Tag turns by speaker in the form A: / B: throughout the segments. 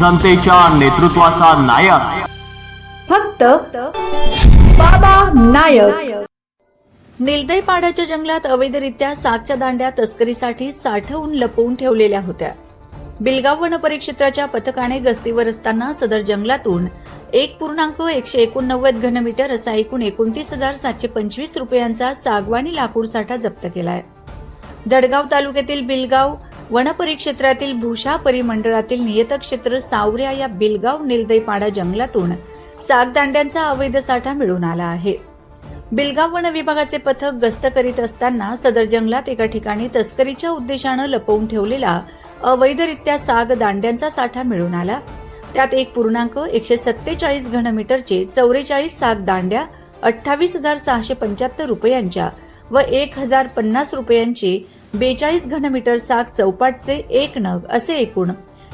A: जनतेच्या नेतृत्वाचा नायक.
B: फक्त बाबा नायक.
C: निलदई पाड्याच्या जंगलात अवैधरित्या सागच्या दांड्या तस्करीसाठी साठवून लपवून ठेवलेल्या होत्या. बिलगाव वन परिक्षेत्राच्या पथकाने गस्तीवर असताना सदर जंगलातून एक पूर्णांक एकशे एकोणनव्वद घनमीटर असा एकूण एकोणतीस हजार सातशे पंचवीस रुपयांचा सागवानी लाकूड साठा जप्त केलाय. दडगाव तालुक्यातील बिलगाव वन परिक्षेत्रातील भूषा परिमंडळातील नियतक्षेत्र सावर्या सावऱ्या या बिलगाव निलदईपाडा जंगलातून सागदांड्यांचा अवैध साठा मिळून आला आहे. बिलगाव वन विभागाचे पथक गस्त करीत असताना सदर जंगलात एका ठिकाणी तस्करीच्या उद्देशानं लपवून ठेवलेला अवैधरित्या साग दांड्यांचा साठा मिळून आला. त्यात एक पूर्णांक एकशे सत्तेचाळीस घनमीटरचे चौवेचाळीस साग दांड्या अठ्ठावीस हजार सहाशे पंच्याहत्तर रुपयांच्या व एक हजार पन्नास रुपयांचे बेचाळीस घनमीटर साग चौपाटचे एक नग असे एकूण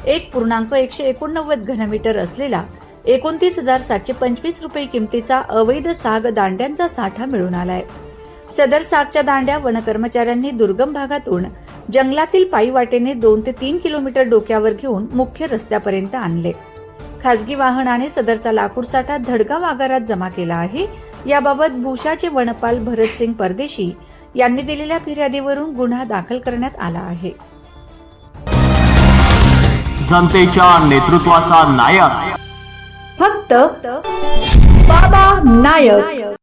C: एक पूर्णांक एकशे एकोणनव्वद घनमीटर असलेला एकोणतीस हजार सातशे पंचवीस रुपये किमतीचा अवैध साग दांड्यांचा साठा मिळून आलाय. सदर सागच्या दांड्या वनकर्मचाऱ्यांनी दुर्गम भागातून जंगलातील पायी वाटेने दोन ते तीन किलोमीटर डोक्यावर घेऊन मुख्य रस्त्यापर्यंत आणले. खासगी वाहनाने सदरचा लाकूड साठा धडगाव आगारात जमा केला आहे. याबाबत भूषाचे वनपाल भरतसिंग परदेशी यांनी दिलेल्या फिर्यादीवरून गुन्हा दाखल करण्यात आला आहे.
A: जनतेच्या नेतृत्वाचा नायक.
B: फक्त बाबा नायक.